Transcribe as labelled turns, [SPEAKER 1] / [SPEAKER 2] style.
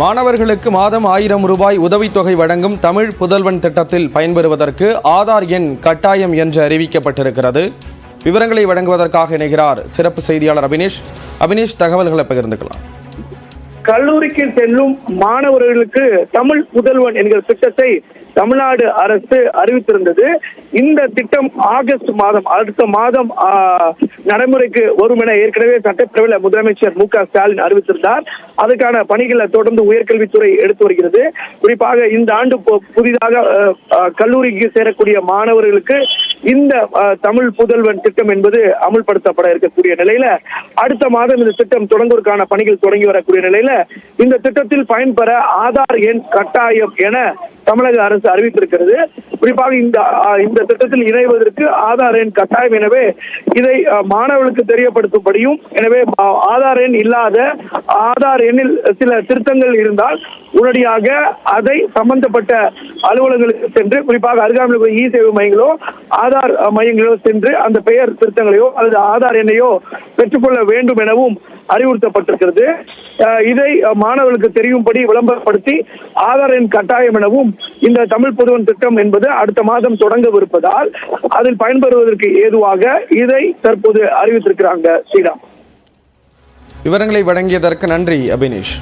[SPEAKER 1] மாணவர்களுக்கு மாதம் ஆயிரம் ரூபாய் உதவித்தொகை வழங்கும் தமிழ் புதல்வன் திட்டத்தில் பயன்பெறுவதற்கு ஆதார் எண் கட்டாயம் என்று அறிவிக்கப்பட்டிருக்கிறது. விவரங்களை வழங்குவதற்காக இணைகிறார் சிறப்பு செய்தியாளர் அபினேஷ். அபினேஷ் தகவல்களை பகிர்ந்துக்கலாம்.
[SPEAKER 2] கல்லூரிக்கு செல்லும் மாணவர்களுக்கு தமிழ் புதல்வன் என்கிற திட்டத்தை தமிழ்நாடு அரசு அறிவித்திருந்தது. இந்த திட்டம் ஆகஸ்ட் மாதம் அடுத்த மாதம் நடைமுறைக்கு வரும் என ஏற்கனவே சட்டப்பேரவையில் முதலமைச்சர் மு க ஸ்டாலின் அறிவித்திருந்தார். அதற்கான பணிகளை தொடர்ந்து உயர்கல்வித்துறை எடுத்து வருகிறது. குறிப்பாக இந்த ஆண்டு பு- புதிதாக கல்லூரிக்கு சேரக்கூடிய மாணவர்களுக்கு இந்த தமிழ் புதல்வன் திட்டம் என்பது அமுல்படுத்தப்பட இருக்கக்கூடிய நிலையில அடுத்த மாதம் இந்த திட்டம் தொடங்குவதற்கான பணிகள் தொடங்கி வரக்கூடிய நிலையில இந்த திட்டத்தில் பயன்பெற ஆதார் எண் கட்டாயம் என தமிழக அரசு அறிவித்திருக்கிறது. குறிப்பாக இந்த இந்த திட்டத்தில் இணைவதற்கு ஆதார் எண் கட்டாயம் எனவே இதை மாணவர்களுக்கு தெரியப்படுத்தும்படியும் எனவே ஆதார் எண் இல்லாத ஆதார் எண்ணில் சில திருத்தங்கள் இருந்தால் உடனடியாக அதை சம்பந்தப்பட்ட அலுவலகங்களுக்கு சென்று குறிப்பாக அருகாமையில் இ சேவை மையங்களோ ஆதார் மையங்களோ சென்று அந்த பெயர் திருத்தங்களையோ அல்லது ஆதார் எண்ணையோ பெற்றுக்கொள்ள வேண்டும் எனவும் அறிவுறுத்தப்பட்டிருக்கிறது. இதை மாணவர்களுக்கு தெரியும்படி விளம்பரப்படுத்தி ஆதார் எண் கட்டாயம் எனவும் இந்த தமிழ் பொதுவன் திட்டம் என்பது அடுத்த மாதம் தொடங்கவிருப்பதால் அதில் பயன்பெறுவதற்கு ஏதுவாக இதை தற்போது அறிவித்திருக்கிறாங்க ஸ்ரீராம்.
[SPEAKER 1] விவரங்களை வழங்கியதற்கு நன்றி அபினேஷ்.